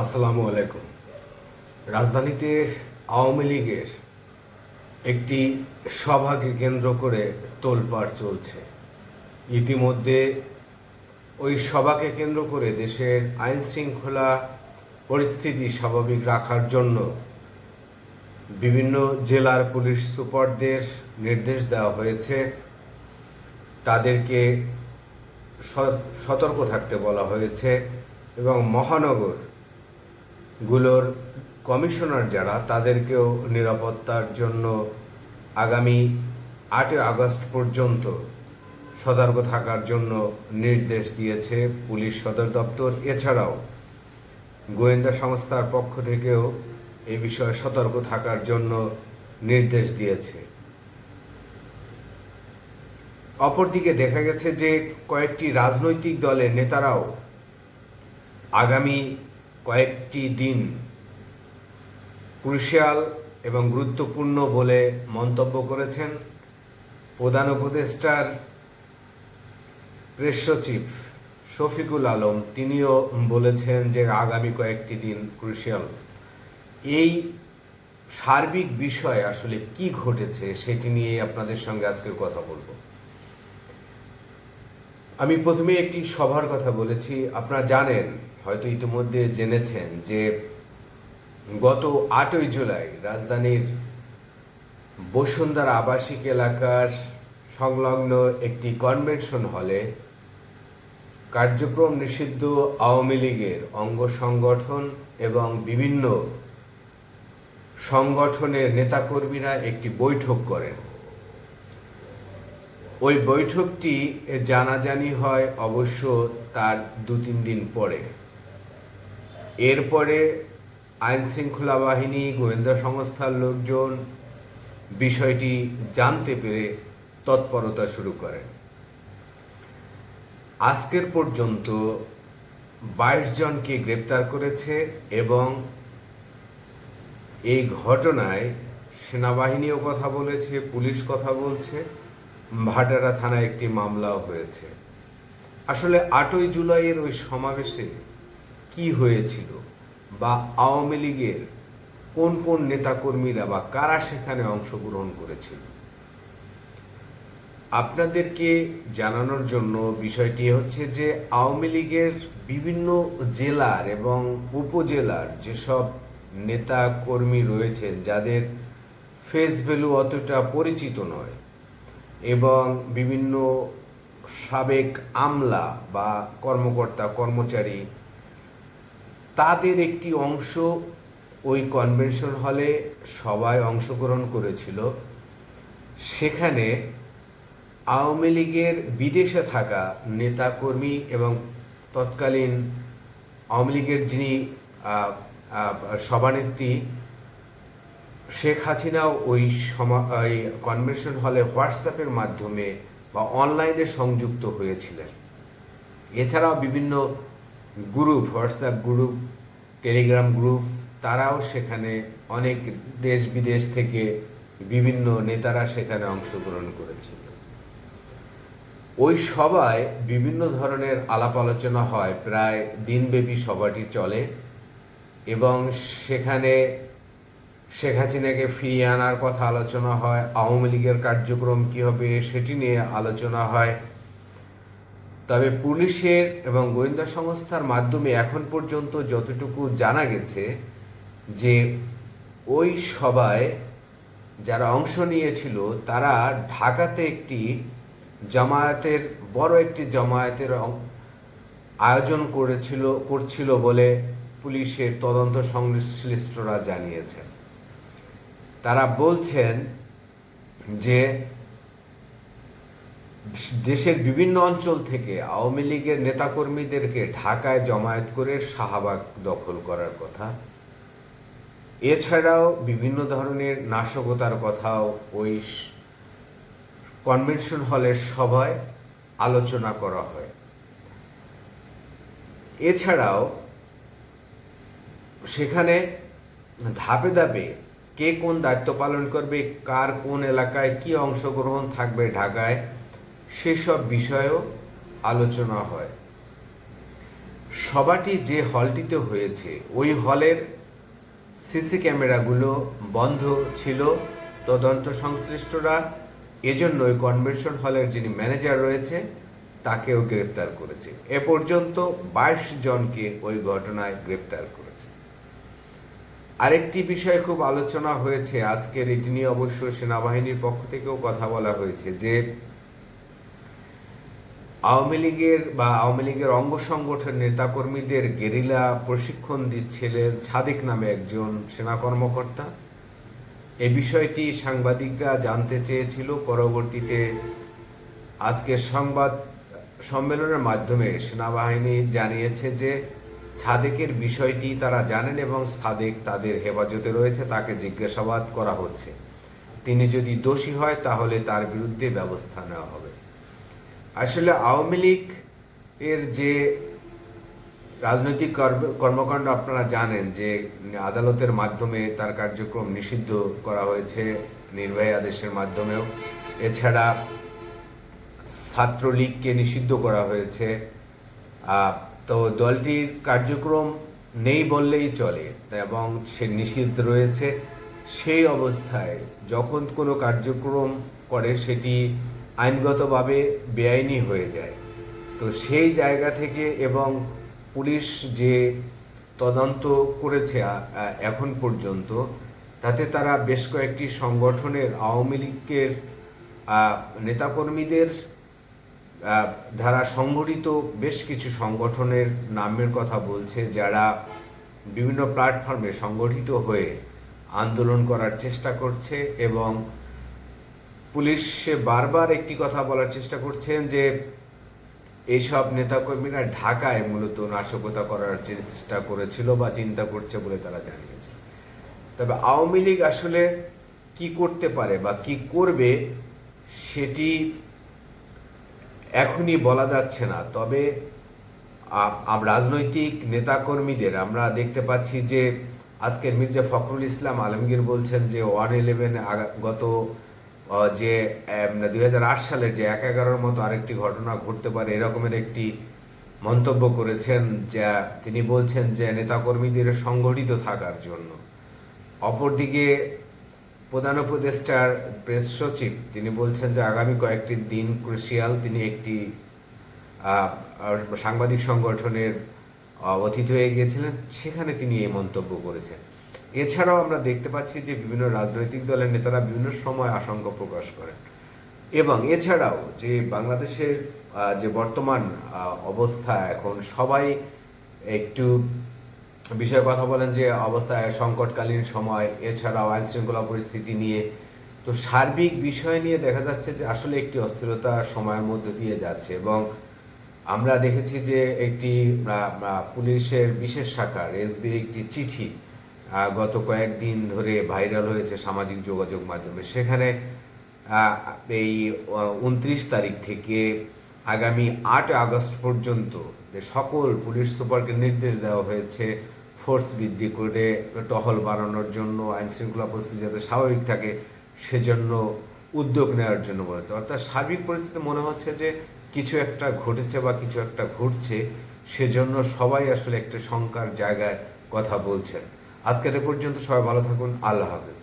আসসালামু আলাইকুম। রাজধানীতে আওয়ামী লীগের একটি সভাকে কেন্দ্র করে তোলপাড় চলছে। ইতিমধ্যে ওই সভাকে কেন্দ্র করে দেশের আইন শৃঙ্খলা পরিস্থিতি স্বাভাবিক রাখার জন্য বিভিন্ন জেলার পুলিশ সুপারদের নির্দেশ দেওয়া হয়েছে। তাদেরকে সতর্ক থাকতে বলা হয়েছে এবং মহানগর গুলোর কমিশনার যারা, তাদেরকেও নিরাপত্তার জন্য আগামী আটই আগস্ট পর্যন্ত সতর্ক থাকার জন্য নির্দেশ দিয়েছে পুলিশ সদর দপ্তর। এছাড়াও গোয়েন্দা সংস্থার পক্ষ থেকেও এ বিষয়ে সতর্ক থাকার জন্য নির্দেশ দিয়েছে। অপরদিকে দেখা গেছে যে কয়েকটি রাজনৈতিক দলের নেতারাও আগামী কয়েকটি দিন ক্রুশিয়াল এবং গুরুত্বপূর্ণ বলে মন্তব্য করেছেন প্রধান উপদেষ্টার প্রেস সচিব শফিকুল আলম। তিনিও বলেছেন যে আগামী কয়েকটি দিন ক্রুশিয়াল। এই সার্বিক বিষয়ে আসলে কি ঘটেছে সেটি নিয়ে আপনাদের সঙ্গে আজকের কথা বলব। আমি প্রথমে একটি সভার কথা বলেছি। আপনারা জানেন হয়তো ইতিমধ্যে জেনেছেন যে গত আটই জুলাই রাজধানীর বসুন্ধরা আবাসিক এলাকার সংলগ্ন একটি কনভেনশন হলে কার্যক্রম নিষিদ্ধ আওয়ামী লীগের অঙ্গ সংগঠন এবং বিভিন্ন সংগঠনের নেতাকর্মীরা একটি বৈঠক করেন। ওই বৈঠকটি জানাজানি হয় অবশ্য তার দু তিন দিন পরে। এরপরে আইন শৃঙ্খলা বাহিনী, গোয়েন্দা সংস্থার লোকজন বিষয়টি জানতে পেরে তৎপরতা শুরু করেন। আজকের পর্যন্ত বাইশ জনকে গ্রেপ্তার করেছে এবং এই ঘটনায় সেনাবাহিনীও কথা বলেছে, পুলিশ কথা বলছে, ভাটারা থানায় একটি মামলাও হয়েছে। আসলে আটই জুলাইয়ের ওই সমাবেশে কি হয়েছিল? বা আওয়ামী লীগের কোন কোন নেতাকর্মীরা বা কারা সেখানে অংশগ্রহণ করেছিল? আপনাদেরকে জানানোর জন্য বিষয়টি হচ্ছে যে আওয়ামী লীগের বিভিন্ন জেলার এবং উপজেলার যেসব নেতা কর্মী রয়েছেন যাদের ফেস ভ্যালু অতটা পরিচিত নয় এবং বিভিন্ন সাবেক আমলা বা কর্মকর্তা, কর্মচারী তাদের একটি অংশ ওই কনভেনশন হলে সবাই অংশগ্রহণ করেছিল। সেখানে আওয়ামী লীগের বিদেশে থাকা নেতাকর্মী এবং তৎকালীন আওয়ামী লীগের যিনি সভানেত্রী শেখ হাসিনাও ওই সমা কনভেনশন হলে হোয়াটসঅ্যাপের মাধ্যমে বা অনলাইনে সংযুক্ত হয়েছিলেন। এছাড়াও বিভিন্ন group, WhatsApp group, Telegram group, তারাও সেখানে অনেক দেশ বিদেশ থেকে বিভিন্ন নেতারা সেখানে অংশগ্রহণ করেছিল। ওই সভায় বিভিন্ন ধরনের আলাপ আলোচনা হয়, প্রায় দিনব্যাপী সভাটি চলে এবং সেখানে শেখ হাসিনাকে ফিরিয়ে আনার কথা আলোচনা হয়, আওয়ামী লীগের কার্যক্রম কী হবে সেটি নিয়ে আলোচনা হয়। তবে পুলিশের এবং গোয়েন্দা সংস্থার মাধ্যমে এখন পর্যন্ত যতটুকু জানা গেছে যে ওই সভায় যারা অংশ নিয়েছিল, তারা ঢাকাতে একটি জামায়াতের, বড় একটি জামায়াতের আয়োজন করেছিল, করছিল বলে পুলিশের তদন্ত সংশ্লিষ্টরা জানিয়েছেন। তারা বলছেন যে দেশের বিভিন্ন অঞ্চল থেকে আওয়ামী লীগের নেতাকর্মীদেরকে ঢাকায় জমায়েত করে শাহবাগ দখল করার কথা। এছাড়াও বিভিন্ন ধরনের নাশকতার কথাও ওই কনভেনশন হলের সভায় আলোচনা করা হয়। এছাড়াও সেখানে ধাপে ধাপে কে কোন দায়িত্ব পালন করবে, কার কোন এলাকায় কি অংশগ্রহণ থাকবে ঢাকায় সেসব বিষয়েও আলোচনা হয়। সভাটি যে হলটিতে হয়েছে, ওই হলের সিসি ক্যামেরাগুলো বন্ধ ছিল। তদন্ত সংশ্লিষ্টরা এজন্য ওই কনভেনশন হলের যিনি ম্যানেজার রয়েছে, তাকেও গ্রেপ্তার করেছে। এ পর্যন্ত বাইশ জনকে ওই ঘটনায় গ্রেপ্তার করেছে। আরেকটি বিষয় খুব আলোচনা হয়েছে। আজকের এটি নিয়ে অবশ্য সেনাবাহিনীর পক্ষ থেকেও কথা বলা হয়েছে যে আওয়ামী লীগের বা আওয়ামী লীগের অঙ্গ সংগঠন নেতাকর্মীদের গেরিলা প্রশিক্ষণ দিচ্ছিলেন সাদিক নামে একজন সেনা কর্মকর্তা। এ বিষয়টি সাংবাদিকরা জানতে চেয়েছিল। পরবর্তীতে আজকের সংবাদ সম্মেলনের মাধ্যমে সেনাবাহিনী জানিয়েছে যে সাদেকের বিষয়টি তারা জানেন এবং সাদেক তাদের হেফাজতে রয়েছে, তাকে জিজ্ঞাসাবাদ করা হচ্ছে। তিনি যদি দোষী হয়, তাহলে তার বিরুদ্ধে ব্যবস্থা নেওয়া হবে। আসলে আওয়ামী লীগ এর যে রাজনৈতিক কর্ম- কর্মকাণ্ড আপনারা জানেন যে আদালতের মাধ্যমে তার কার্যক্রম নিষিদ্ধ করা হয়েছে নির্বাহী আদেশের মাধ্যমেও। এছাড়া ছাত্রলীগকে নিষিদ্ধ করা হয়েছে। তো দলটির কার্যক্রম নেই বললেই চলে এবং সে নিষিদ্ধ রয়েছে। সেই অবস্থায় যখন কোনো কার্যক্রম করে সেটি আইনগতভাবে বেআইনি হয়ে যায়। তো সেই জায়গা থেকে এবং পুলিশ যে তদন্ত করেছে এখন পর্যন্ত, তাতে তারা বেশ কয়েকটি সংগঠনের আওয়ামী লীগের নেতাকর্মীদের দ্বারা সংগঠিত বেশ কিছু সংগঠনের নামের কথা বলছে, যারা বিভিন্ন প্ল্যাটফর্মে সংগঠিত হয়ে আন্দোলন করার চেষ্টা করছে এবং পুলিশ বারবার একটি কথা বলার চেষ্টা করছেন যে এইসব নেতাকর্মীরা ঢাকায় মূলত নাশকতা করার চেষ্টা করেছিল বা চিন্তা করছে বলে তারা জানিয়েছে। তবে আওয়ামী লীগ আসলে কি করতে পারে বা কি করবে সেটি এখনই বলা যাচ্ছে না। তবে রাজনৈতিক নেতাকর্মীদের আমরা দেখতে পাচ্ছি যে আজকের মির্জা ফখরুল ইসলাম আলমগীর বলছেন যে ওয়ান ইলেভেন গত যে দুই হাজার আট সালের যে এক এগারোর মতো আরেকটি ঘটনা ঘটতে পারে এরকমের একটি মন্তব্য করেছেন যা তিনি বলছেন যে নেতাকর্মীদের সংগঠিত থাকার জন্য। অপরদিকে প্রধান উপদেষ্টার প্রেস সচিব তিনি বলছেন যে আগামী কয়েকটি দিন ক্রুশিয়াল তিনি একটি সাংবাদিক সংগঠনের অতিথি হয়ে গিয়েছিলেন। সেখানে তিনি এই মন্তব্য করেছেন। এছাড়াও আমরা দেখতে পাচ্ছি যে বিভিন্ন রাজনৈতিক দলের নেতারা বিভিন্ন সময় আশঙ্কা প্রকাশ করেন। এবং এছাড়াও যে বাংলাদেশের যে বর্তমান অবস্থা, এখন সবাই একটু বিষয়ে কথা বলেন যে অবস্থায় সংকটকালীন সময়, এছাড়াও আইন শৃঙ্খলা পরিস্থিতি নিয়ে। তো সার্বিক বিষয় নিয়ে দেখা যাচ্ছে যে আসলে একটি অস্থিরতা সময়ের মধ্যে দিয়ে যাচ্ছে এবং আমরা দেখেছি যে একটি পুলিশের বিশেষ শাখার এসবির একটি চিঠি গত কয়েকদিন ধরে ভাইরাল হয়েছে সামাজিক যোগাযোগ মাধ্যমে। সেখানে এই উনত্রিশ তারিখ থেকে আগামী আট আগস্ট পর্যন্ত যে সকল পুলিশ সুপারকে নির্দেশ দেওয়া হয়েছে, ফোর্স বৃদ্ধি করে, টহল বাড়ানোর জন্য আইন শৃঙ্খলা পরিস্থিতি যাতে স্বাভাবিক থাকে, সেজন্য উদ্যোগ নেওয়ার জন্য বলেছে। অর্থাৎ সার্বিক পরিস্থিতি মনে হচ্ছে যে কিছু একটা ঘটেছে বা কিছু একটা ঘটছে, সেজন্য সবাই আসলে একটা শঙ্কার জায়গায় কথা বলছেন। আজকের পর্যন্ত সবাই ভালো থাকুন আল্লাহ হাফেজ।